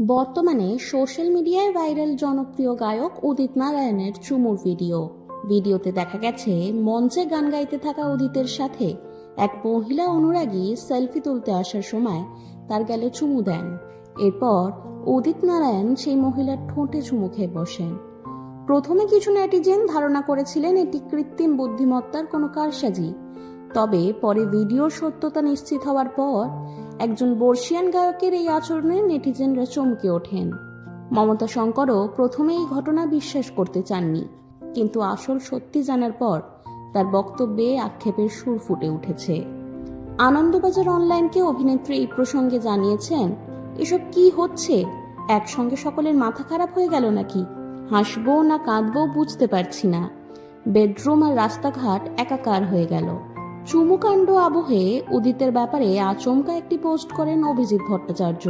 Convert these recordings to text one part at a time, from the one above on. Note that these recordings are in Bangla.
বর্তমানে সোশ্যাল মিডিয়ায় ভাইরাল জনপ্রিয় গায়ক উদিত নারায়ণের চুমুর ভিডিও। ভিডিওতে দেখা গেছে, মঞ্চে গান গাইতে থাকা উদিতের সাথে এক মহিলা অনুরাগী সেলফি তুলতে আসার সময় তার গালে চুমু দেন। এরপর উদিত নারায়ণ সেই মহিলার ঠোঁটে চুমু খেয়ে বসেন। প্রথমে কিছু নেটিজেন ধারণা করেছিলেন এটি কৃত্রিম বুদ্ধিমত্তার কোনো কারসাজি। তবে পরে ভিডিওর সত্যতা নিশ্চিত হওয়ার পর একজন বর্ষিয়ান গায়কের এই আচরণে নেটিজেনরা চমকে ওঠেন। মমতা শঙ্করও প্রথমে এই ঘটনা বিশ্বাস করতে চাননি, কিন্তু আসল সত্যি জানার পর তার বক্তব্যে আক্ষেপের সুর ফুটে উঠেছে। আনন্দবাজার অনলাইনকে অভিনেত্রী এই প্রসঙ্গে জানিয়েছেন, এসব কি হচ্ছে? একসঙ্গে সকলের মাথা খারাপ হয়ে গেল নাকি? হাসবো না কাঁদবো বুঝতে পারছি না। বেডরুম আর রাস্তাঘাট একাকার হয়ে গেল। চুমুকাণ্ড আবহে উদিতের ব্যাপারে আচমকা একটি পোস্ট করেন অভিজিৎ ভট্টাচার্য।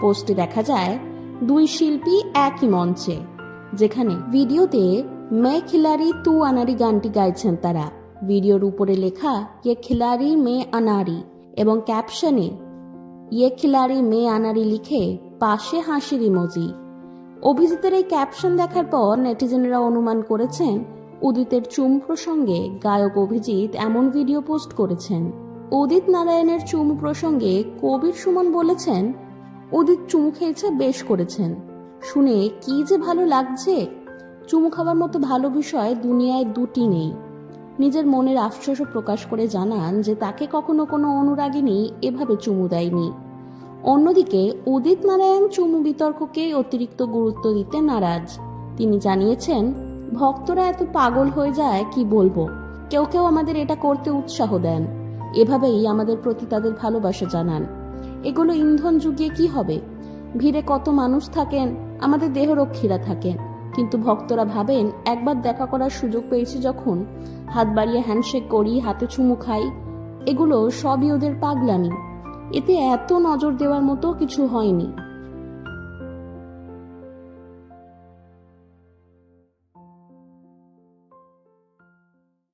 পোস্টে দেখা যায়, দুই শিল্পী একই মঞ্চে, যেখানে ভিডিওতে মে খিলাড়ি তু আনারি গানটি গাইছেন তারা। ভিডিওর উপরে লেখা ইয়ে খিলাড়ি মে আনারি এবং ক্যাপশনে ইয়ে খিলাড়ি মে আনারি লিখে পাশে হাসির ইমোজি। অভিজিতের এই ক্যাপশন দেখার পর নেটিজেনরা অনুমান করেছেন উদিতের চুম প্রসঙ্গে গায়ক অভিজিৎ এমন ভিডিও পোস্ট করেছেন। উদিত নারায়ণের চুম প্রসঙ্গে কবির সুমন বলেছেন, উদিত চুমু খেয়েছে, বেশ করেছেন। শুনে কি যে ভালো লাগছে? চুমু খাওয়ার মতো ভালো বিষয় দুনিয়ায় দুটি নেই। নিজের মনের আফসোসও প্রকাশ করে জানান যে তাকে কখনো কোনো অনুরাগিনী এভাবে চুমু দেয়নি। অন্যদিকে, উদিত নারায়ণ চুমু বিতর্ককে অতিরিক্ত গুরুত্ব দিতে নারাজ। তিনি জানিয়েছেন ভক্তরা এত পাগল হয়ে যায়, কি বলব? কেউ কেউ আমাদের এটা করতে উৎসাহ দেন। এভাবেই আমাদের প্রতি তাদের ভালোবাসা জানান। এগুলো ইন্ধন যুগিয়ে কি হবে? ভিড়ে কত মানুষ থাকেন, আমাদের দেহরক্ষীরা থাকেন। কিন্তু ভক্তরা ভাবেন, একবার দেখা করার সুযোগ পেয়েছি যখন। হাত বাড়িয়ে হ্যান্ডশেক করি, হাতে চুমু খাই, এগুলো সবই ওদের পাগলামি। এতে এত নজর দেওয়ার মতো কিছু হয়নি।